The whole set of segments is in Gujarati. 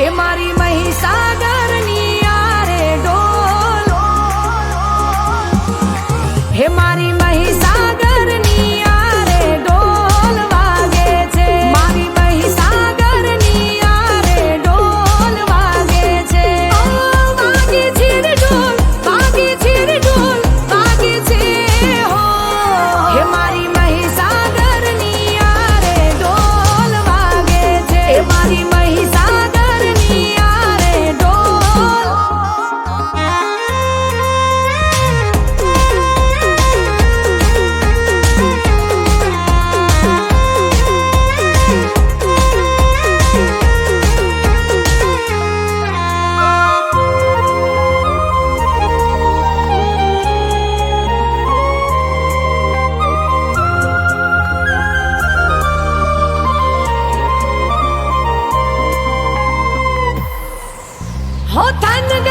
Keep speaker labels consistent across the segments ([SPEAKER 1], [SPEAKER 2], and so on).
[SPEAKER 1] એ મારી મહીસાગરની આરે ડોલ. હે મારી મહીસાગર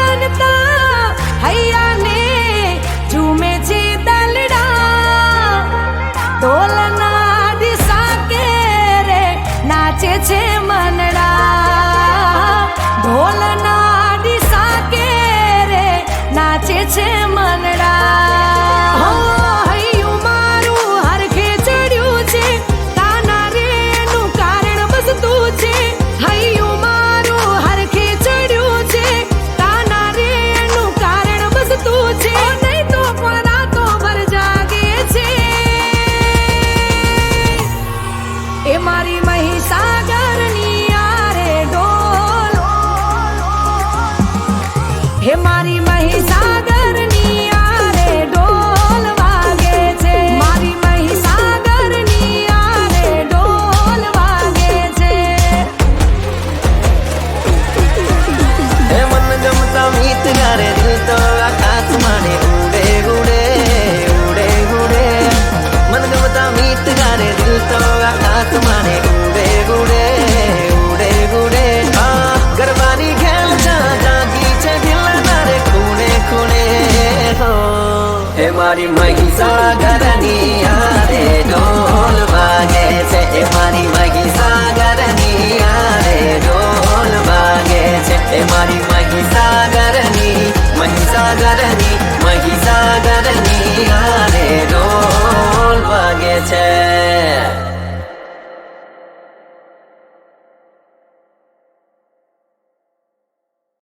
[SPEAKER 1] ગણતા હૈયાને ઝૂમે છે દલડા ઢોલના દિશા કે રે નાચે છે મનડા ઢોલના દિશા કે રે નાચે છે મારી મહિષા ઘરની યારે ઢોલ વાગે છે.